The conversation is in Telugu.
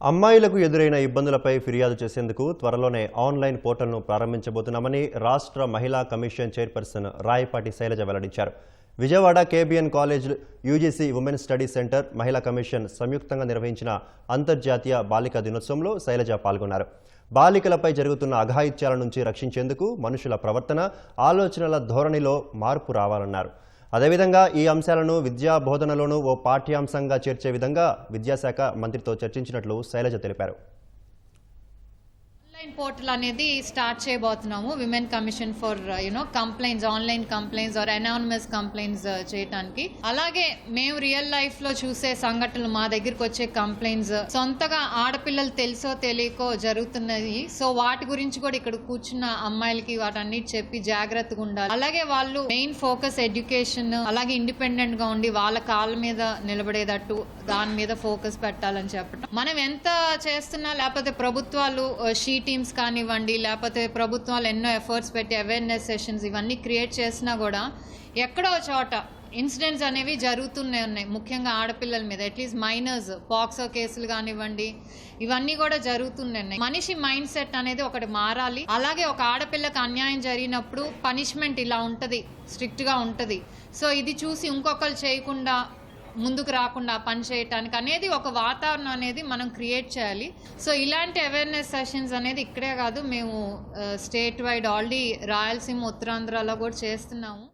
అమ్మాయిలకు ఎదురైన ఇబ్బందులపై ఫిర్యాదు చేసేందుకు త్వరలోనే ఆన్లైన్ పోర్టల్ను ప్రారంభించబోతున్నామని రాష్ట్ర మహిళా కమిషన్ చైర్పర్సన్ రాయపాటి శైలజ వెల్లడించారు. Vijayawada KBN college UGC women study centre మహిళా కమిషన్ సంయుక్తంగా నిర్వహించిన అంతర్జాతీయ బాలికా దినోత్సవంలో శైలజ పాల్గొన్నారు. బాలికలపై జరుగుతున్న అఘాయిత్యాల నుంచి రక్షించేందుకు మనుషుల ప్రవర్తన ఆలోచనల ధోరణిలో మార్పు రావాలన్నారు. అదేవిధంగా ఈ అంశాలను విద్యా బోధనలోనూ ఓ పాఠ్యాంశంగా చేర్చే విధంగా విద్యాశాఖ మంత్రితో చర్చించినట్లు శైలజ తెలిపారు. ఆన్లైన్ పోర్టల్ అనేది స్టార్ట్ చేయబోతున్నాము. Women commission for you know complaints online complaints or anonymous complaints చేయడానికి అలాగే మేము రియల్ లైఫ్లో చూసే సంఘటనలు మా దగ్గరికి వచ్చే కంప్లైంట్స్ uh, సొంతగా ఆడపిల్లలు తెలుసో తెలియకో జరుగుతున్నాయి. సో వాటి గురించి కూడా ఇక్కడ కూర్చున్న అమ్మాయిలకి వాటన్నిటి చెప్పి జాగ్రత్తగా ఉండాలి. అలాగే వాళ్ళు మెయిన్ ఫోకస్ ఎడ్యుకేషన్ అలాగే ఇండిపెండెంట్గా ఉండి వాళ్ళ కాళ్ళ మీద నిలబడేటట్టు దాని మీద ఫోకస్ పెట్టాలని చెప్పడం మనం ఎంత చేస్తున్నా లేకపోతే ప్రభుత్వాలు uh, షీట్ టీమ్స్ కానివ్వండి లేకపోతే ప్రభుత్వాలు ఎన్నో ఎఫర్ట్స్ పెట్టి అవేర్నెస్ సెషన్స్ ఇవన్నీ క్రియేట్ చేసినా కూడా ఎక్కడో చోట ఇన్సిడెంట్స్ అనేవి జరుగుతూనే ఉన్నాయి. ముఖ్యంగా ఆడపిల్లల మీద అట్లీస్ట్ మైనర్స్ పాక్సో కేసులు కానివ్వండి ఇవన్నీ కూడా జరుగుతూనే ఉన్నాయి. మనిషి మైండ్ సెట్ అనేది ఒకటి మారాలి. అలాగే ఒక ఆడపిల్లకి అన్యాయం జరిగినప్పుడు పనిష్మెంట్ ఇలా ఉంటుంది స్ట్రిక్ట్గా ఉంటుంది. సో ఇది చూసి ఇంకొకరు చేయకుండా ముందుకు రాకుండా పని చేయటానికి అనేది ఒక వాతావరణం అనేది మనం క్రియేట్ చేయాలి. సో ఇలాంటి అవేర్నెస్ సెషన్స్ అనేది ఇక్కడే కాదు మేము స్టేట్ వైడ్ ఆల్రెడీ రాయలసీమ ఉత్తరాంధ్రలో కూడా చేస్తున్నాము.